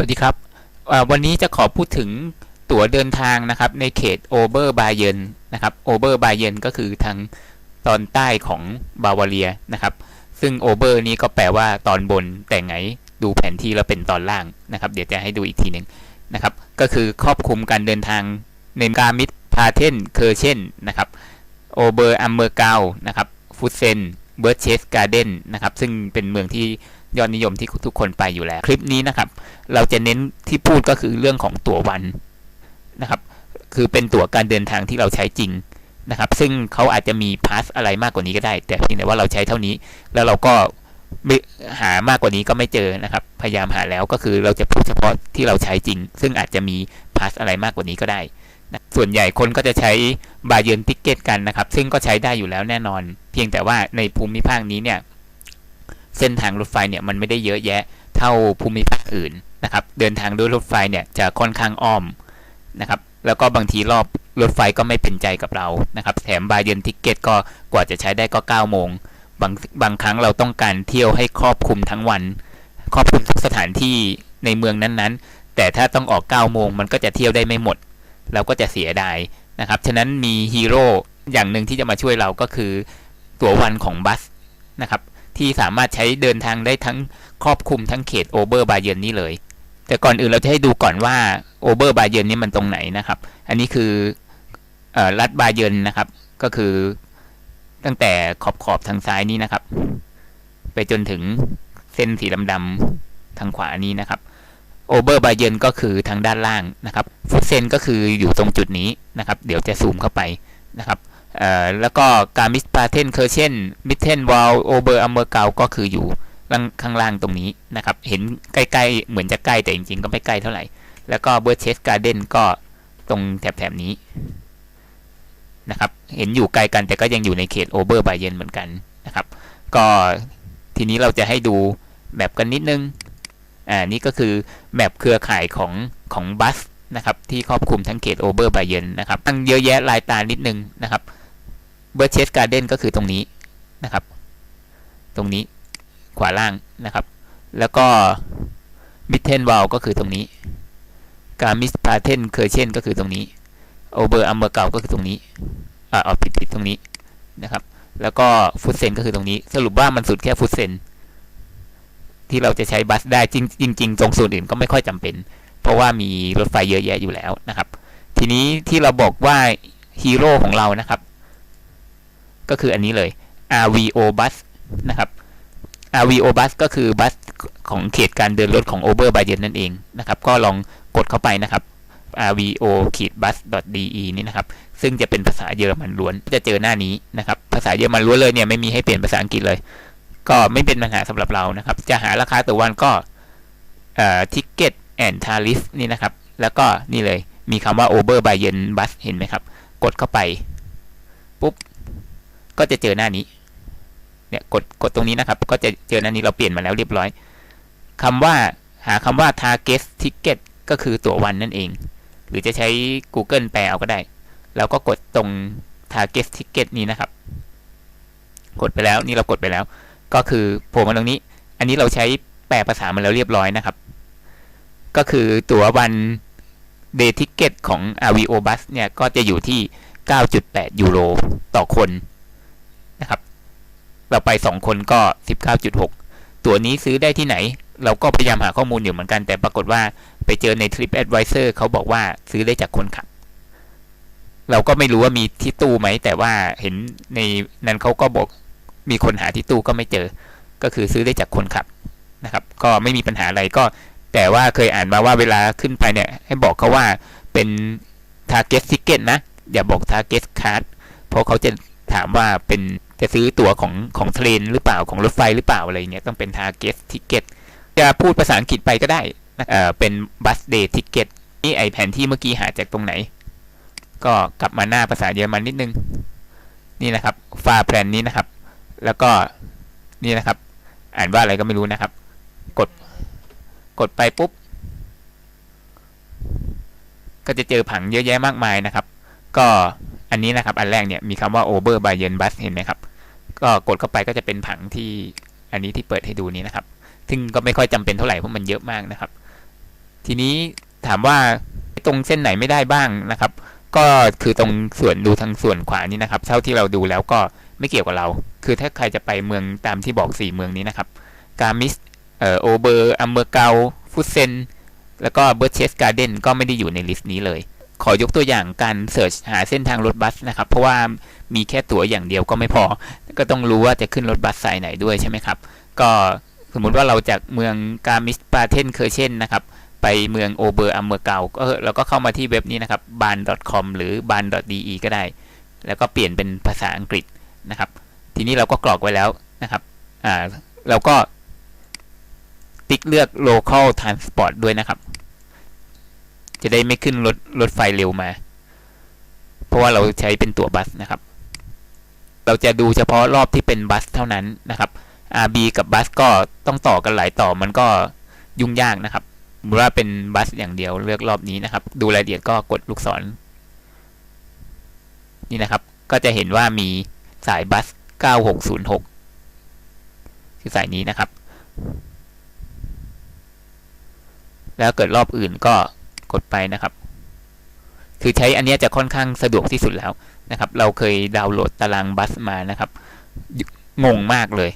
วัสดีครับ วันนี้จะขอพูดถึงตั๋วเดินทางนะครับ ในเขตโอเบอร์บาเยนนะครับโอเบอร์บาเยนก็คือทางตอนใต้ของบาวาเรียนะครับ ซึ่งโอเบอร์นี้ก็แปลว่าตอนบนแต่ไงดูแผนที่แล้วเป็นตอนล่างนะครับ เดี๋ยวจะให้ดูอีกทีหนึ่งนะครับ ก็คือครอบคลุมการเดินทางในมกามิดพาเทนเคอร์เชนนะครับโอเบอร์อัมเมอร์เกานะครับฟุตเซนเบิร์ดเชสการ์เดนนะครับ ซึ่งเป็นเมืองที่ ยอดนิยมที่ทุกคนไปอยู่แล้ว คลิปนี้นะครับ เราจะเน้นที่พูดก็คือเรื่องของตั๋ววันนะครับ คือเป็นตั๋วการเดินทางที่เราใช้จริงนะครับ ซึ่งเขาอาจจะมีพาสอะไรมากกว่านี้ก็ได้ แต่เพียงแต่ว่าเราใช้เท่านี้ แล้วเราก็ไม่หามากกว่านี้ก็ไม่เจอนะครับ พยายามหาแล้วก็คือเราจะพูดเฉพาะที่เราใช้จริง ซึ่งอาจจะมีพาสอะไรมากกว่านี้ก็ได้นะส่วนใหญ่คนก็จะใช้บาเยนติกเก็ตกันนะครับ ซึ่งก็ใช้ได้อยู่แล้วแน่นอน เพียงแต่ว่าในภูมิภาคนี้เนี่ย เส้นทางรถไฟเนี่ยมันไม่ได้เยอะแยะเท่าภูมิภาคอื่นนะครับ เดินทางด้วยรถไฟเนี่ยจะค่อนข้างอ้อมนะครับแล้วก็บางทีรอบรถไฟก็ไม่เป็นใจกับเรานะครับ แถมบายเยนทิกเก็ตก็กว่าจะใช้ได้ก็9โมงบางบางครั้งเราต้องการเที่ยวให้ครอบคลุมทั้งวัน ครอบคลุมทุกสถานที่ในเมืองนั้นๆ แต่ถ้าต้องออก9โมงมันก็จะเที่ยวได้ไม่หมด เราก็จะเสียดายนะครับ ฉะนั้นมีฮีโร่อย่างหนึ่งที่จะมาช่วยเราก็คือตั๋ววันของบัสนะครับ ที่สามารถใช้เดินทางได้ทั้งครอบคลุมทั้งเขตโอเบอร์บาเยนนี่เลย แต่ก่อนอื่นเราจะให้ดูก่อนว่าโอเบอร์บาเยนนี่มันตรงไหนนะครับ อันนี้คืออรัฐบาเยนนะครับ ก็คือตั้งแต่ขอบขอบทางซ้ายนี้นะครับ ไปจนถึงเส้นสีดำๆทางขวานี้นะครับโอเบอร์บาเยนก็คือทางด้านล่างนะครับฟุตเซนก็คืออยู่ตรงจุดนี้นะครับ เดี๋ยวจะซูมเข้าไปนะครับ แล้วก็การมิสปาเทนเคอร์เชนมิเทนวอลโอเบอร์อัมเบอร์เกาก็คืออยู่ล่างข้างล่างตรงนี้นะครับ เห็นใกล้ๆ เหมือนจะใกล้แต่จริงๆ ก็ไม่ใกล้เท่าไหร่ แล้วก็เบอร์เชสการ์เดนก็ตรงแถบๆนี้นะครับ เห็นอยู่ไกลกันแต่ก็ยังอยู่ในเขตโอเบอร์บาเยนเหมือนกันนะครับ ก็ทีนี้เราจะให้ดูแมปกันนิดนึง อ่า นี่ก็คือแมปเครือข่ายของของบัสนะครับที่ครอบคลุมทั้งเขตโอเบอร์บาเยนนะครับตั้งเยอะแยะลายตานิดนึงนะครับ เบอร์เชสการ์เดนก็คือตรงนี้นะครับ ตรงนี้ขวาล่างนะครับ แล้วก็มิเทนวอลก็คือตรงนี้ การมิสพาเทนเคอร์เชนก็คือตรงนี้โอเบอร์อัมเบอร์เก่าก็คือตรงนี้อ่าเอผิดผิดตรงนี้นะครับ แล้วก็ฟุตเซนก็คือตรงนี้ สรุปว่ามันสุดแค่ฟุตเซนที่เราจะใช้บัสได้จริงจริงตรงส่วนอื่นก็ไม่ค่อยจำเป็น เพราะว่ามีรถไฟเยอะแยะอยู่แล้วนะครับ ทีนี้ที่เราบอกว่าฮีโร่ของเรานะครับ ก็คืออันนี้เลย RVO bus นะครับ RVO bus ก็คือบัสของเขตการเดินรถของ Over b a y e n นั่นเองนะครับ ก็ลองกดเข้าไปนะครับ RVO bus de นี่นะครับ ซึ่งจะเป็นภาษาเยอรมันล้วน จะเจอหน้านี้นะครับ ภาษาเยอรมันล้วนเลยเนี่ยไม่มีให้เปลี่ยนภาษาอังกฤษเลย ก็ไม่เป็นปัญหาสำหรับเรานะครับ จะหาราคาต่อวันก็เอ่อ ticket and tariff นี่นะครับ แล้วก็นี่เลยมีคำว่า Over b a y e n bus เห็นไหมครับ กดเข้าไป ปุ๊บ ก็จะเจอหน้านี้ เนี่ยกดกดตรงนี้นะครับ ก็จะเจอหน้านี้เราเปลี่ยนมาแล้วเรียบร้อยคำว่าหาคำว่า target ticket ก็คือตั๋ววันนั่นเอง หรือจะใช้ Google แปลเอาก็ได้ แล้วก็กดตรง target ticket นี้นะครับ กดไปแล้วนี่เรากดไปแล้ว ก็คือโผล่มาตรงนี้ อันนี้เราใช้แปลภาษามาแล้วเรียบร้อยนะครับ ก็คือตั๋ววัน day ticket ของ RVO bus เนี่ย ก็จะอยู่ที่ 9.8 ยูโรต่อคน นะครับ เราไป 2 คนก็ 19.6 ตัวนี้ซื้อได้ที่ไหน เราก็พยายามหาข้อมูลอยู่เหมือนกัน แต่ปรากฏว่าไปเจอใน Trip Advisor เขาบอกว่าซื้อได้จากคนขับ เราก็ไม่รู้ว่ามีที่ตู้ไหม แต่ว่าเห็นในนั้นเขาก็บอกมีคนหาที่ตู้ก็ไม่เจอ ก็คือซื้อได้จากคนขับนะครับ ก็ไม่มีปัญหาอะไรก็ แต่ว่าเคยอ่านมาว่าเวลาขึ้นไปเนี่ย ให้บอกเขาว่าเป็น target ticket นะ อย่าบอก target card เพราะเขาจะถามว่าเป็น จะซื้อตั๋วของของเทรนหรือเปล่าของรถไฟหรือเปล่าอะไรเงี้ยต้องเป็น target ticket จะพูดภาษาอังกฤษไปก็ได้นะเอ่อเป็น bus day ticket นี่ไอแผนที่เมื่อกี้หาจากตรงไหน ก็กลับมาหน้าภาษาเยอรมันนิดนึง นี่นะครับฟาแพลนนี้นะครับ แล้วก็นี่นะครับ อ่านว่าอะไรก็ไม่รู้นะครับ กดกดไปปุ๊บ ก็จะเจอผังเยอะแยะมากมายนะครับ ก็อันนี้นะครับ อันแรกเนี่ยมีคำว่า Over by Yen Bus เห็นไหมครับ ก็กดเข้าไปก็จะเป็นผังที่อันนี้ที่เปิดให้ดูนี้นะครับ ซึ่งก็ไม่ค่อยจำเป็นเท่าไหร่เพราะมันเยอะมากนะครับ ทีนี้ถามว่าตรงเส้นไหนไม่ได้บ้างนะครับ ก็คือตรงส่วนดูทางส่วนขวานี้นะครับ เท่าที่เราดูแล้วก็ไม่เกี่ยวกับเรา คือถ้าใครจะไปเมืองตามที่บอกสี่เมืองนี้นะครับ กามิสเอ่อโอเบอร์อัมเบอร์เกาฟุตเซน แล้วก็เบอร์เชสการ์เดนก็ไม่ได้อยู่ในลิสต์นี้เลย ขอยกตัวอย่างการเสิร์ชหาเส้นทางรถบัสนะครับ เพราะว่ามีแค่ตั๋วอย่างเดียวก็ไม่พอ ก็ต้องรู้ว่าจะขึ้นรถบัสสายไหนด้วยใช่ไหมครับ ก็สมมุติว่าเราจากเมืองกามิสปาเทนเคอร์เชนนะครับ ไปเมืองโอเบอร์อัมเมอร์เกาก็เราก็เข้ามาที่เว็บนี้นะครับ ban.com หรือ ban.de ก็ได้ แล้วก็เปลี่ยนเป็นภาษาอังกฤษนะครับ ทีนี้เราก็กรอกไว้แล้วนะครับ อ่า เราก็ติ๊กเลือก local transport ด้วยนะครับ จะได้ไม่ขึ้นรถรถไฟเร็วมา เพราะว่าเราใช้เป็นตั๋วบัสนะครับ เราจะดูเฉพาะรอบที่เป็นบัสเท่านั้นนะครับ RB กับบัสก็ต้องต่อกันหลายต่อมันก็ยุ่งยากนะครับสมว่าเป็นบัสอย่างเดียวเลือกรอบนี้นะครับ ดูรายละเอียดก็กดลูกศร นี่นะครับ ก็จะเห็นว่ามีสายบัส 9606 คือสายนี้นะครับ แล้วเกิดรอบอื่นก็ กดไปนะครับ คือใช้อันนี้จะค่อนข้างสะดวกที่สุดแล้วนะครับ เราเคยดาวน์โหลดตารางบัสมานะครับงงมากเลย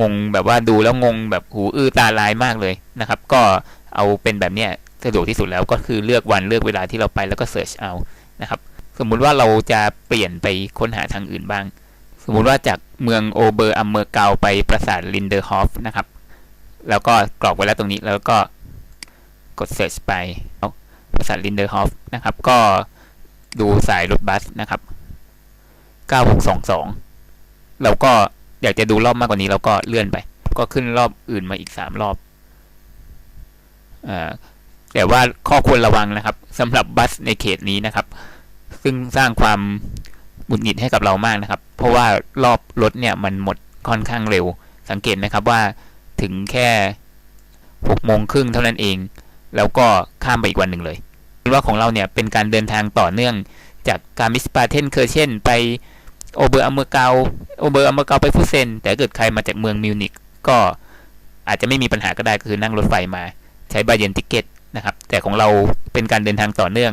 งงแบบว่าดูแล้วงงแบบหูอื้อตาลายมากเลยนะครับ ก็เอาเป็นแบบเนี้ยสะดวกที่สุดแล้วก็คือเลือกวันเลือกเวลาที่เราไปแล้วก็เสิร์ชเอานะครับ สมมุติว่าเราจะเปลี่ยนไปค้นหาทางอื่นบ้าง สมมุติว่าจากเมืองโอเบอร์อัมเมอร์เกาไปปราสาทลินเดอร์ฮอฟนะครับ แล้วก็กรอกไว้แล้วตรงนี้แล้วก็ กด search ไปเอาปราสาทลินเดอร์ฮอฟนะครับ ก็ดูสายรถบัสนะครับ 9622 เราก็อยากจะดูรอบมากกว่านี้เราก็เลื่อนไป ก็ขึ้นรอบอื่นมาอีก 3 รอบอ่าแต่ว่าข้อควรระวังนะครับสำหรับบัสในเขตนี้นะครับ ซึ่งสร้างความหงุดหงิดให้กับเรามากนะครับ เพราะว่ารอบรถเนี่ยมันหมดค่อนข้างเร็ว สังเกตไหมครับว่าถึงแค่หกโมงครึ่งเท่านั้นเอง แล้วก็ข้ามไปอีกวันหนึ่งเลยว่าของเราเนี่ยเป็นการเดินทางต่อเนื่องจากการมิสปาเทนเคอร์เช่นไปโอเบอร์อัมเมอร์เกาโอเบอร์อัมเมอร์เกาไปฟุเซนแต่เกิดใครมาจากเมืองมิวนิกก็อาจจะไม่มีปัญหาก็ได้ก็คือนั่งรถไฟมาใช้บาเยนติเกตนะครับ แต่ของเราเป็นการเดินทางต่อเนื่อง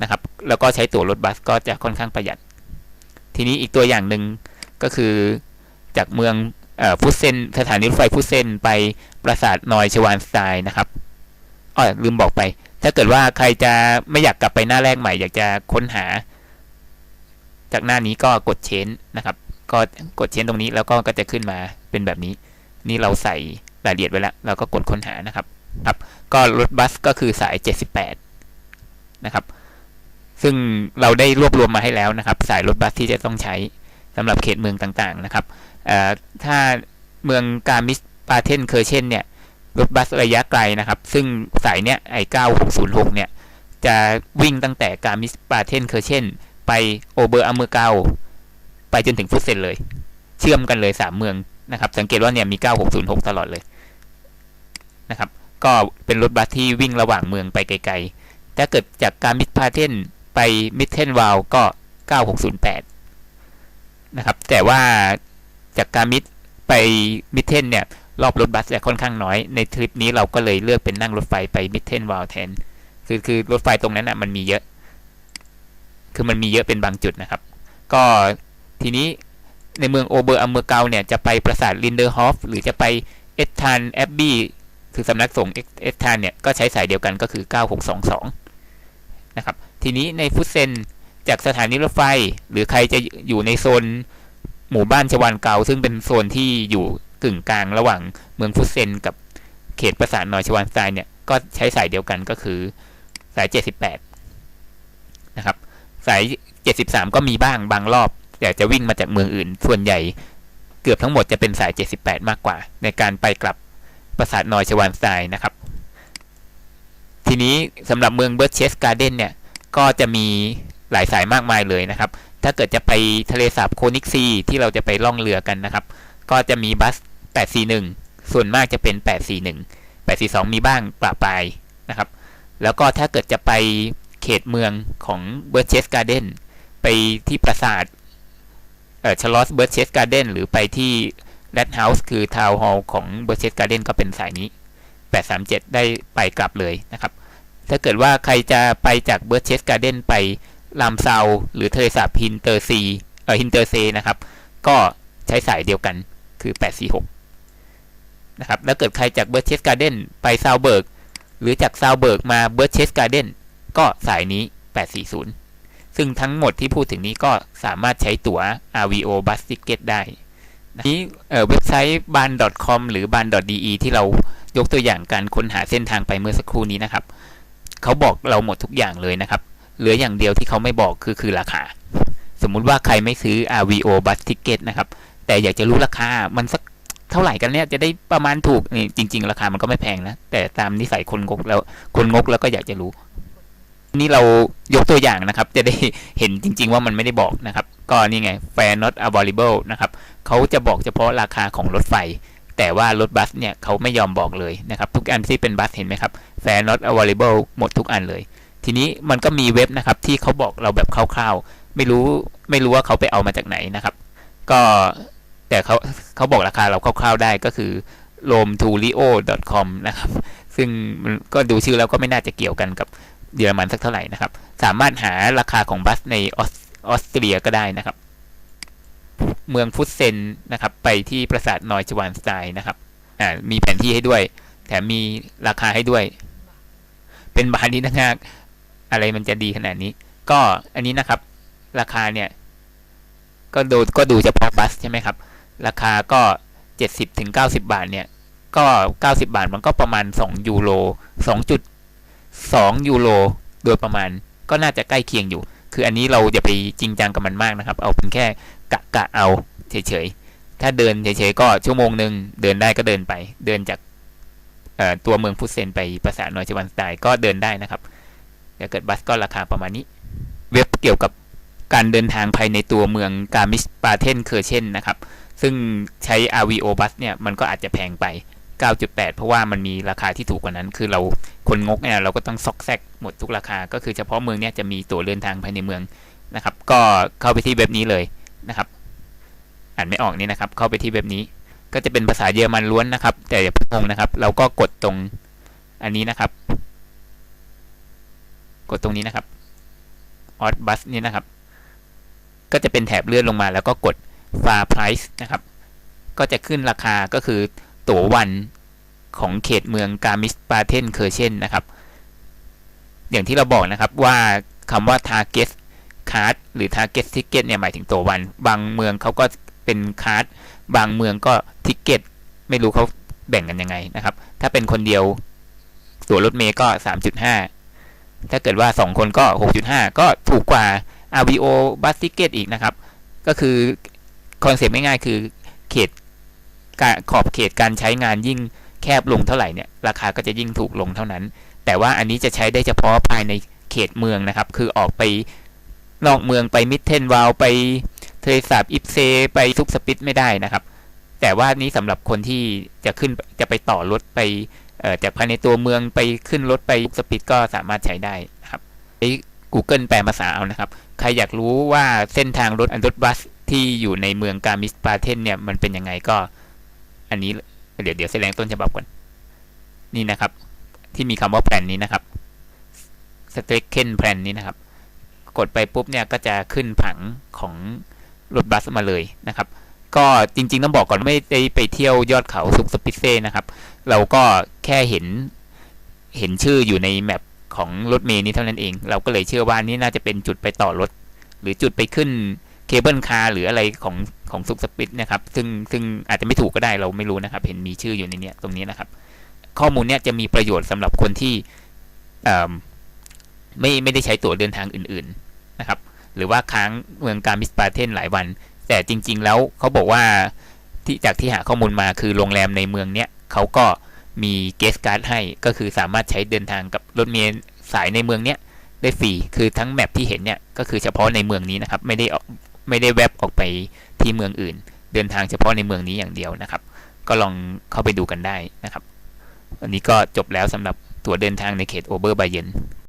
นะครับ แล้วก็ใช้ตั๋วรถบัสก็จะค่อนข้างประหยัด ทีนี้อีกตัวอย่างหนึ่งก็คือจากเมืองเอ่อฟุเซนสถานีรถไฟฟุเซนไปปราสาทนอยชวานสไตน์นะครับ อ๋อลืมบอกไป ถ้าเกิดว่าใครจะไม่อยากกลับไปหน้าแรกใหม่ อยากจะค้นหา จากหน้านี้ก็กดเชนนะครับ ก็กดเชนตรงนี้แล้วก็ก็จะขึ้นมาเป็นแบบนี้ นี่เราใส่รายละเอียดไว้แล้วเราก็กดค้นหานะครับครับก็รถบัสก็คือสาย 78 นะครับ ซึ่งเราได้รวบรวมมาให้แล้วนะครับ สายรถบัสที่จะต้องใช้สำหรับเขตเมืองต่างๆนะครับเอ่อถ้าเมืองการมิสปาเทนเคอร์เชนเนี่ย รถบัสระยะไกลนะครับ ซึ่งสายเนี้ยไอ9606 เนี่ย จะวิ่งตั้งแต่การมิสปาเทนเคอร์เชนไปโอเบอร์อัมเมอร์เกาไปจนถึงฟุตเซนเลย เชื่อมกันเลย 3 เมืองนะครับ สังเกตว่าเนี่ยมี 9606 ตลอดเลยนะครับ ก็เป็นรถบัสที่วิ่งระหว่างเมืองไปไกลๆ ถ้าเกิดจากการมิดพาเทนไปมิดเทนวาลก็ 9608 นะครับ แต่ว่าจากการมิดไปมิดเทนเนี่ย รอบรถบัสจะค่อนข้างน้อย ในทริปนี้เราก็เลยเลือกเป็นนั่งรถไฟไปมิดเทนวาลแทน คือคือรถไฟตรงนั้นอะมันมีเยอะ คือมันมีเยอะเป็นบางจุดนะครับ ก็ทีนี้ในเมืองโอเบอร์อัมเมอร์เกาเนี่ยจะไปปราสาทลินเดอร์ฮอฟหรือจะไปเอสทานแอบบี้คือสำนักสงฆ์เอสทานเนี่ยก็ใช้สายเดียวกันก็คือ 9622 นะครับ ทีนี้ในฟุตเซนจากสถานีรถไฟ หรือใครจะอยู่ในโซนหมู่บ้านชวานเกาซึ่งเป็นโซนที่อยู่ กึ่งกลางระหว่างเมืองฟุตเซนกับเขตปราสาทนอยชวานไตน์เนี่ยก็ใช้สายเดียวกันก็คือสาย 78 นะครับ สาย 73 ก็มีบ้างบางรอบ แต่จะวิ่งมาจากเมืองอื่น ส่วนใหญ่เกือบทั้งหมดจะเป็นสาย 78 มากกว่า ในการไปกลับปราสาทนอยชวานไตน์นะครับ ทีนี้สำหรับเมืองเบิร์ดเชสการ์เดนเนี่ย ก็จะมีหลายสายมากมายเลยนะครับ ถ้าเกิดจะไปทะเลสาบโคนิกซีที่เราจะไปล่องเรือกันนะครับ ก็จะมีบัส 841 ส่วนมากจะเป็น 841 842 มีบ้างปะปลายนะครับ แล้วก็ถ้าเกิดจะไปเขตเมืองของเบิร์เชสการ์เดนไปที่ปราสาทเอ่อชลอสเบิร์เชสการ์เดนหรือไปที่แรดเฮาส์คือทาวน์ฮอลล์ของเบิร์เชสการ์เดนก็เป็นสายนี้ 837 ได้ไปกลับเลยนะครับ ถ้าเกิดว่าใครจะไปจากเบิร์เชสการ์เดนไปลามซาวหรือเทเลสาบฮินเตอร์ซีเอ่อฮินเตอร์เซนะครับ ก็ใช้สายเดียวกัน คือ 846 นะครับ แล้วเกิดใครจากเบิร์ c เชสการ์เดนไปซาวเบิร์ก หรือจากซาวเบิร์กมาเบิร์ c เชสการ์เดนก็สายนี้ 840 ซึ่งทั้งหมดที่พูดถึงนี้ก็สามารถใช้ตั๋ว RVO Bus Ticket ได้นี้เออเว็บไซต์ ban com หรือ ban de ที่เรายกตัวอย่างการค้นหาเส้นทางไปเมื่อสักครู่นี้นะครับ เขาบอกเราหมดทุกอย่างเลยนะครับ เหลืออย่างเดียวที่เขาไม่บอกคือคือราคา สมมุติว่าใครไม่ซื้อ RVO Bus Ticket นะครับ แต่อยากจะรู้ราคา มันสักเท่าไหร่กันเนี่ยจะได้ประมาณถูกนี่จริง ๆ ราคามันก็ไม่แพงนะ แต่ตามนิสัยคนงกแล้วคนงกแล้วก็อยากจะรู้ นี่เรายกตัวอย่างนะครับ จะได้เห็นจริง ๆ ว่ามันไม่ได้บอกนะครับ ก็นี่ไง fare not available นะครับเขาจะบอกเฉพาะราคาของรถไฟ แต่ว่ารถบัสเนี่ยเขาไม่ยอมบอกเลยนะครับ ทุกอันที่เป็นบัสเห็นไหมครับ fare not available หมดทุกอันเลย ทีนี้มันก็มีเว็บนะครับที่เขาบอกเราแบบคร่าวๆ ไม่รู้ไม่รู้ว่าเขาไปเอามาจากไหนนะครับ ก็ แต่เขาเขาบอกราคาเราคร่าวๆได้ก็คือ romtulio.com นะครับ ซึ่งก็ดูชื่อแล้วก็ไม่น่าจะเกี่ยวกันกับเยอรมันสักเท่าไหร่นะครับ สามารถหาราคาของบัสในออสออสเตรียก็ได้นะครับ เมืองฟุตเซนนะครับ ไปที่ปราสาทนอยจวานสไตน์นะครับอ่ามีแผนที่ให้ด้วย แถมมีราคาให้ด้วย เป็นบาทนี้นะฮะอะไรมันจะดีขนาดนี้ ก็อันนี้นะครับ ราคาเนี่ย ก็ดูก็ดูเฉพาะบัสใช่ไหมครับ ราคาก็เจ็ดสิบถึงเก้าสิบาทเนี่ยก็เก้าสิบาทมันก็ประมาณสองยูโรสองจุดสองยูโรโดยประมาณก็น่าจะใกล้เคียงอยู่ คืออันนี้เราอย่าไปจริงจังกับมันมากนะครับ เอาเป็นแค่กะกะเอาเฉยๆ ถ้าเดินเฉยๆก็ชั่วโมงหนึ่งเดินได้ก็เดินไป เดินจากตัวเมืองพุตเซนไปปราสาทนอยชวันสไตน์ก็เดินได้นะครับถ้าเกิดบัสก็ราคาประมาณนี้ เว็บเกี่ยวกับการเดินทางภายในตัวเมืองกามิสปาเทนเคอร์เชนนะครับ ซึ่งใช้ RVO bus เนี่ยมันก็อาจจะแพงไป 9.8 เพราะว่ามันมีราคาที่ถูกกว่านั้น คือเราคนงกเนี่ยเราก็ต้องซอกแซกหมดทุกราคา ก็คือเฉพาะเมืองเนี่ยจะมีตั๋วเดินทางภายในเมืองนะครับ ก็เข้าไปที่เว็บนี้เลยนะครับอ่านไม่ออกนี่นะครับ เข้าไปที่เว็บนี้ ก็จะเป็นภาษาเยอรมันล้วนนะครับ แต่อย่าเพิ่งงงนะครับ เราก็กดตรงอันนี้นะครับ กดตรงนี้นะครับออ b บัสนี่นะครับ ก็จะเป็นแถบเลื่อนลงมาแล้วก็กด far price นะครับ ก็จะขึ้นราคาก็คือตั๋ววันของเขตเมืองกามิสปาเทนเคอร์เชนนะครับ อย่างที่เราบอกนะครับว่าคำว่า target card หรือ target ticket เนี่ยหมายถึงตั๋ววัน บางเมืองเขาก็เป็นคาร์ดบางเมืองก็ทิกเก็ตไม่รู้เขาแบ่งกันยังไงนะครับ ถ้าเป็นคนเดียวตั๋วรถเมย์ก็ 3.5 ถ้าเกิดว่า 2 คนก็ 6.5 ก็ถูกกว่า RVO bus ticket อีกนะครับ ก็คือ คอนเซปต์ง่ายๆคือเขตขอบเขตการใช้งานยิ่งแคบลงเท่าไหร่เนี่ยราคาก็จะยิ่งถูกลงเท่านั้น แต่ว่าอันนี้จะใช้ได้เฉพาะภายในเขตเมืองนะครับ คือออกไปนอกเมืองไปมิดเทนวาลไปเทเลสาบอิฟเซ ไปทุกสปิตไม่ได้นะครับ แต่ว่านี้สำหรับคนที่จะขึ้นจะไปต่อรถไปจากภายในตัวเมืองไปขึ้นรถไปสปิตก็สามารถใช้ได้นะครับไอ้ Google แปลภาษาเอานะครับ ใครอยากรู้ว่าเส้นทางรถรถบัส ที่อยู่ในเมืองกามิสปาเทนเนี่ยมันเป็นยังไงก็อันนี้เดี๋ยวเดี๋ยวแสดงต้นฉบับก่อนนี่นะครับ ที่มีคำว่าแผนนี้นะครับ s t r a k e n plan นี้นะครับ กดไปปุ๊บเนี่ยก็จะขึ้นผังของรถบัสมาเลยนะครับ ก็จริงๆต้องบอกก่อนไม่ได้ไปเที่ยวยอดเขาซุกสปิเซ่นะครับ เราก็แค่เห็นเห็นชื่ออยู่ในแมปของรถเมย์นี้เท่านั้นเอง เราก็เลยเชื่อว่านี่น่าจะเป็นจุดไปต่อรถ หรือจุดไปขึ้น เคเบิลคาร์หรืออะไรของของซุกสปิดนะครับ ซึ่งซึ่งอาจจะไม่ถูกก็ได้เราไม่รู้นะครับ เห็นมีชื่ออยู่ในนี้ตรงนี้นะครับ ข้อมูลเนี้ยจะมีประโยชน์สำหรับคนที่ไม่ไม่ได้ใช้ตั๋วเดินทางอื่น ๆนะครับ หรือว่าค้างเมืองการมิสปาเทนหลายวัน แต่จริง ๆ แล้วเขาบอกว่าที่จากที่หาข้อมูลมาคือโรงแรมในเมืองเนี้ยเขาก็มีเกสการ์ดให้ก็คือสามารถใช้เดินทางกับรถเมล์สายในเมืองเนี้ยได้ฟรี คือทั้งแมปที่เห็นเนี่ยก็คือเฉพาะในเมืองนี้นะครับ ไม่ได้ ไม่ได้แวบออกไปที่เมืองอื่น เดินทางเฉพาะในเมืองนี้อย่างเดียวนะครับ ก็ลองเข้าไปดูกันได้นะครับ อันนี้ก็จบแล้วสำหรับตั๋วเดินทางในเขตโอเบอร์ไบเยน